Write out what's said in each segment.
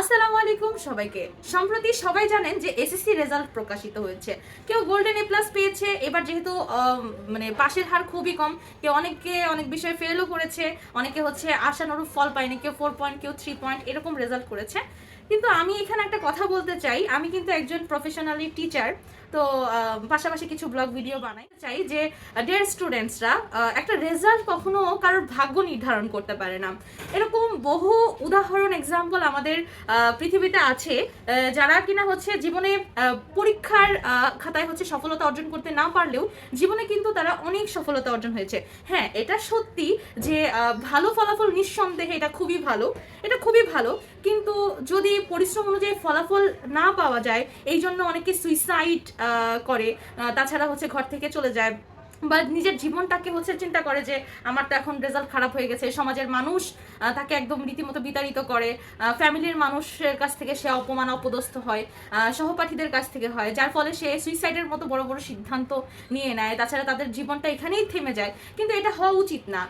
আসসালামু আলাইকুম সবাইকে। সম্প্রতি সবাই জানেন যে এসএসসি রেজাল্ট প্রকাশিত হয়েছে। কেউ গোল্ডেন এ প্লাস পেয়েছে, এবার যেহেতু মানে পাশের হার খুবই কম, কেউ অনেকে অনেক বিষয়ে ফেলও করেছে, অনেকে হচ্ছে আশানুরূপ ফল পায়নি, কেউ ফোর পয়েন্ট কেউ থ্রি পয়েন্ট এরকম রেজাল্ট করেছে। কিন্তু আমি এখানে একটা কথা বলতে চাই, আমি কিন্তু একজন প্রফেশনালি টিচার তো পাশাপাশি কিছু ব্লগ ভিডিও বানাই। চাই যে ডিয়ার স্টুডেন্টসরা একটা রেজাল্ট কখনো কারোর ভাগ্য নির্ধারণ করতে পারে না। এরকম বহু উদাহরণ এক্সাম্পল আমাদের পৃথিবীতে আছে যারা কিনা হচ্ছে জীবনে পরীক্ষার খাতায় হচ্ছে সফলতা অর্জন করতে না পারলেও জীবনে কিন্তু তারা অনেক সফলতা অর্জন হয়েছে। হ্যাঁ এটা সত্যি যে ভালো ফলাফল নিঃসন্দেহে এটা খুবই ভালো, এটা খুবই ভালো। কিন্তু যদি পরিশ্রম অনুযায়ী ফলাফল না পাওয়া যায় এই জন্য অনেকে সুইসাইড করে। তাছাড়া হচ্ছে ঘর থেকে চলে যায় বা নিজের জীবনটাকে হচ্ছে চিন্তা করে যে আমার তো এখন রেজাল্ট খারাপ হয়ে গেছে। সমাজের মানুষ তাকে একদম রীতিমতো বিতাড়িত করে। ফ্যামিলির মানুষের কাছ থেকে সে অপমান, অপদস্থ হয়। সহপাঠীদের কাছ থেকে হয়, যার ফলে সে সুইসাইডের মতো বড় বড় সিদ্ধান্ত নিয়ে নেয়। তাছাড়া তাদের জীবনটা এখানেই থেমে যায়। কিন্তু এটা হওয়া উচিত না।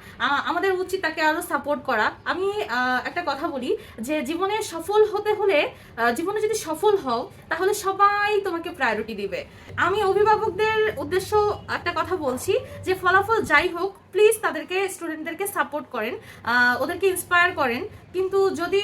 আমাদের উচিত তাকে আরও সাপোর্ট করা। আমি একটা কথা বলি যে জীবনে সফল হতে হলে জীবনে যদি সফল হও, তাহলে সবাই তোমাকে প্রায়োরিটি দিবে। আমি অভিভাবকদের উদ্দেশ্য একটা কথা বলছি যে ফলাফল যাই হোক প্লিজ তাদেরকে স্টুডেন্টদেরকে সাপোর্ট করেন ওদেরকে ইন্সপায়ার করেন। কিন্তু যদি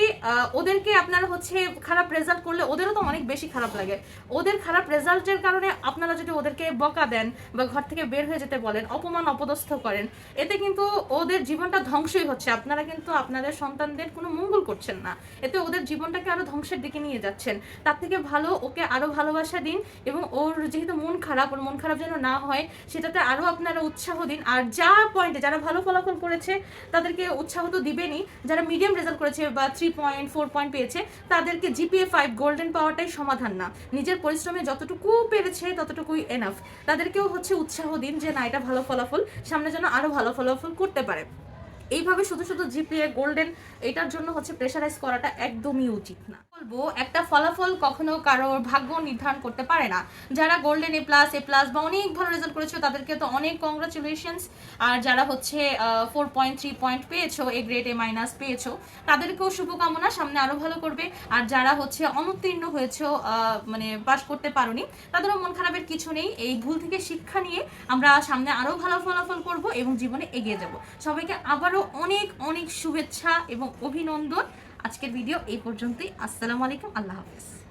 ওদেরকে আপনারা হচ্ছে খারাপ রেজাল্ট করলে ওদেরও তো অনেক বেশি খারাপ লাগে। ওদের খারাপ রেজাল্টের কারণে আপনারা যদি ওদেরকে বকা দেন বা ঘর থেকে বের হয়ে যেতে বলেন, অপমান অপদস্থ করেন, এতে কিন্তু ওদের জীবনটা ধ্বংসই হচ্ছে। আপনারা কিন্তু আপনাদের সন্তানদের কোনো মঙ্গল করছেন না। এতে ওদের জীবনটাকে আরও ধ্বংসের দিকে নিয়ে যাচ্ছেন। তার থেকে ভালো ওকে আরও ভালোবাসা দিন এবং ওর যেহেতু মন খারাপ, ওর মন খারাপ যেন না হয়, সেটাতে আরও আপনারা উৎসাহ দিন। আর যা পয়েন্টে যারা ভালো ফলাফল করেছে, তাদেরকে উৎসাহ তো দিবেনি যারা মিডিয়াম রেজাল্ট করেছে বা থ্রি পয়েন্ট ফোর পয়েন্ট পেয়েছে, তাদেরকে জিপিএ ফাইভ গোল্ডেন পাওয়াটাই সমাধান না। নিজের পরিশ্রমে যতটুকু পেরেছে, ততটুকুই এনাফ তাদেরকেও হচ্ছে উৎসাহ দিন যে, না, এটা ভালো ফলাফল। সামনে যেন আরও ভালো ফলাফল করতে পারে। এইভাবে শুধু শুধু জিপিএ, গোল্ডেন, এটার জন্য হচ্ছে প্রেশারাইজ করাটা একদমই উচিত না। বলব, একটা ফলাফল কখনো কারোর ভাগ্য নির্ধারণ করতে পারে না। যারা golden A plus A plus বা অনেক ভালো রেজাল্ট করেছ, তাদেরকে তো অনেক কংগ্রাচুলেশনস আর যারা হচ্ছে ফোর পয়েন্ট থ্রি পয়েন্ট পেয়েছ এ গ্রেড এ মাইনাস পেয়েছ, তাদেরকেও শুভকামনা, সামনে আরও ভালো করবে। আর যারা হচ্ছে অনুত্তীর্ণ হয়েছো মানে পাশ করতে পারোনি, তাদেরও মন খারাপের কিছু নেই। এই ভুল থেকে শিক্ষা নিয়ে আমরা সামনে আরও ভালো ফলাফল করব এবং জীবনে এগিয়ে যাব। সবাইকে আবারও অনেক অনেক শুভেচ্ছা এবং অভিনন্দন। আজকের ভিডিও এই পর্যন্তই। আসসালামু আলাইকুম। আল্লাহ হাফেজ।